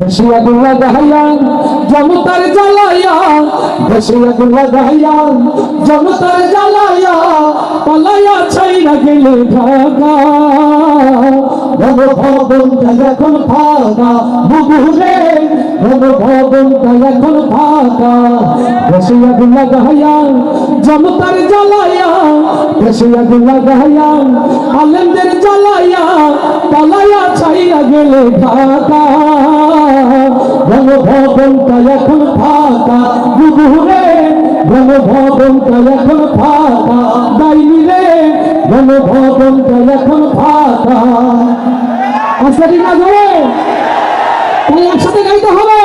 বেশিয়াগুল্লা গাহাইয়া, জনতার জ্বালাইয়া বেশিয়াগুল্লা গাহাইয়া, জনতার জ্বালাইয়া, পালাইয়া ছাইরা গেলে ঢাকা ভব ভবনটা এখন ফাঁকা বুবুরে ভব ভবনটা এখন ফাঁকা বেশিয়াগুল্লা গাহাইয়া, জনতার জ্বালাইয়া বেশিয়াগুল্লা গাহাইয়া, আলেমদের জ্বালাইয়া, পালাইয়া ছাইরা গেলে ঢাকা ভবনটা এখন ফাঁকা। বুবুরে ঘন ভবনটা এখন ফাঁকা। ডাইনি রে ঘন ভবনটা এখন ফাঁকা। আসারি না ধরে তাই একসাথে গাইতে হবে।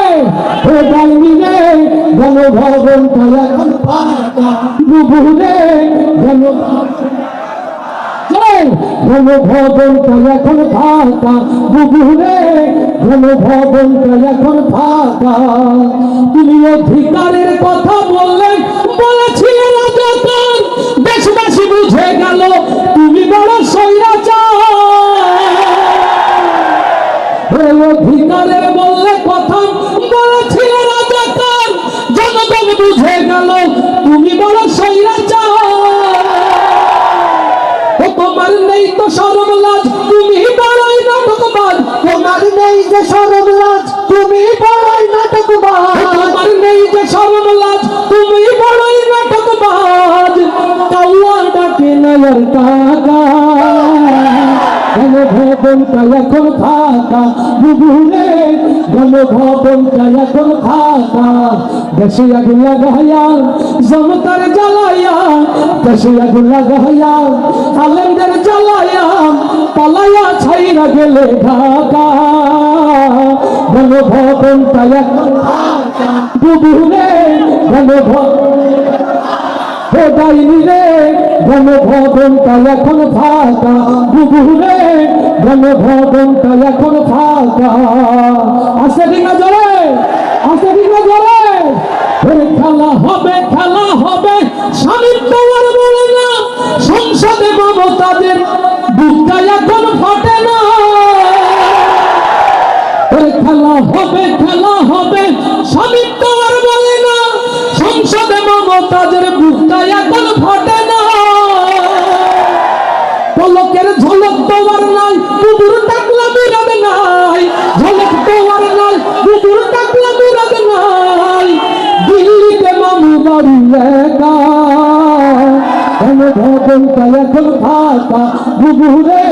হে ডাইনি রে ঘন ভবনটা এখন ফাঁকা। বুবুরে ঘন ঘন ভবনটা এখন ফাঁকা বুবুরে ঘন ভবনটা এখন ফাঁকা। তুমি অধিকারের কথা বললে বলেছিলে রাজাকার দেশবাসী বুঝে গেল, তুমি বড় স্বৈরাচার। অধিকারের বললে কথা বলেছিলে রাজাকার জনগণ বুঝে গেল, তুমি বড় তোমার নেই যে সরব লাজ তুমি বড়ই নাটকবাজ তোমার নেই যে সরম লাজ তুমি বড়ই নাটকবাজ কাউয়া ডাকে নয়র কাকা ঘন ভবনটা এখন ফাঁকা বুবুরে ঘন ভবনটা এখন ফাঁকা দেশে আগুন লাগাইয়া জনতার জ্বালাইয়া দেশে আগুন লাগাইয়া আলেমদের জ্বালাইয়া পালাইয়া ছাইরা গেলে ঢাকা ঘন ভবনটা এখন ফাঁকা বুবুরে ঘন ভবনটা এখন ফাঁকা। এখন ফাঁকা। আসে জলে আসে জলে খেলা হবে খেলা হবে স্বামীর তোমার বলে না, সংসদে মমতাদের বুকটা এখন ফাটে না। খেলা হবে খেলা হবে স্বামী ভবনটা এখন ফাঁকা। বুবুরে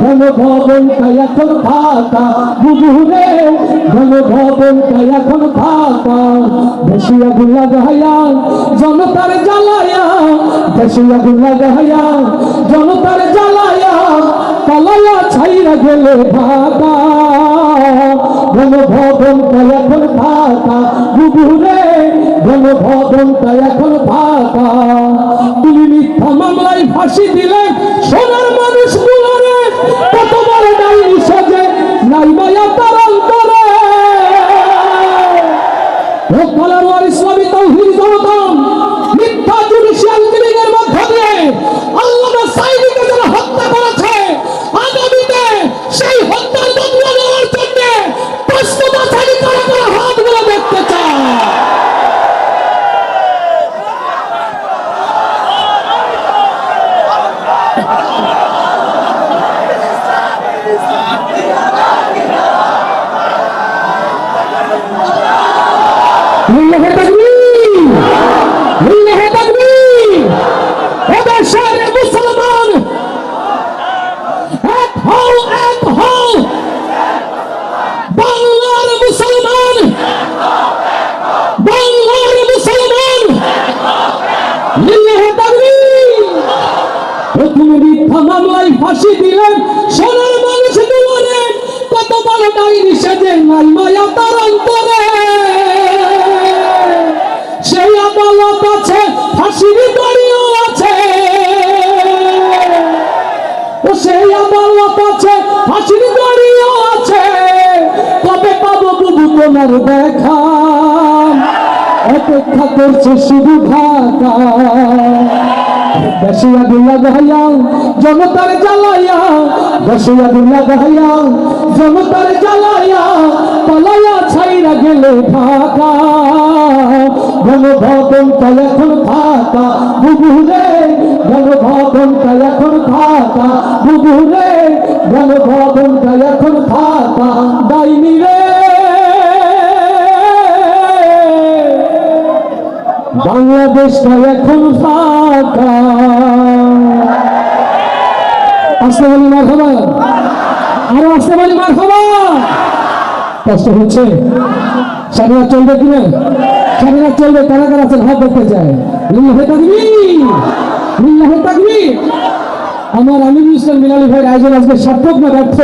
ঘন ভবনটা এখন ফাঁকা। বুবুরে ঘন ভবনটা এখন ফাঁকা। দেশিয়া গুল্লা গাহাইয়া জনতার জ্বালায়া দেশিয়া গুল্লা গাহাইয়া জনতার জ্বালায়া পালায়া ছাইরা গেলে ঢাকা ঘন ভবনটা এখন ফাঁকা। বুবুরে ঘন ভবনটা এখন ফাঁকা। মামলায় ফাঁসি প্রথম মিথ্যা মামলায় ফাঁসি দিলেন। সোনার মানুষ দুয়ারে কত বড় ডাইনি সেজে নাই মায়া তার অন্তরে। সেই আদালত আছে, ফাঁসির দড়িও আছে। ও সেই আদালত আছে, ফাঁসির দড়িও আছে। কবে পাবো বুবু তোমার দেখা? অপেক্ষা করছে শুধু ঢাকা। বসিয়া দিল্লা গাইয়া জনতার জ্বালাইয়া, বসিয়া দিল্লা গাইয়া জনতার জ্বালাইয়া, পালাইয়া গেলে ঢাকা গণভবনটা এখন ফাঁকা বুবুরে গণভবনটা এখন ফাঁকা বুবুরে গণভবনটা এখন ফাঁকা। ডাইনি রে বাংলাদেশটা এখন ফাঁকা। আসতে বলি মার খাবা আরও আসতে বলি মার কষ্ট হচ্ছে। স্বাধীনতা চলবে কি না স্বাধীনতা চলবে, কারা কারা আছে ভাব দেখতে চায় লিল্লাহে তাকবি লিল্লাহে তাকবি আমার আমির ইসলাম বিলালি ভাইয়ের আয়োজন আজকে সার্থক না ব্যর্থ?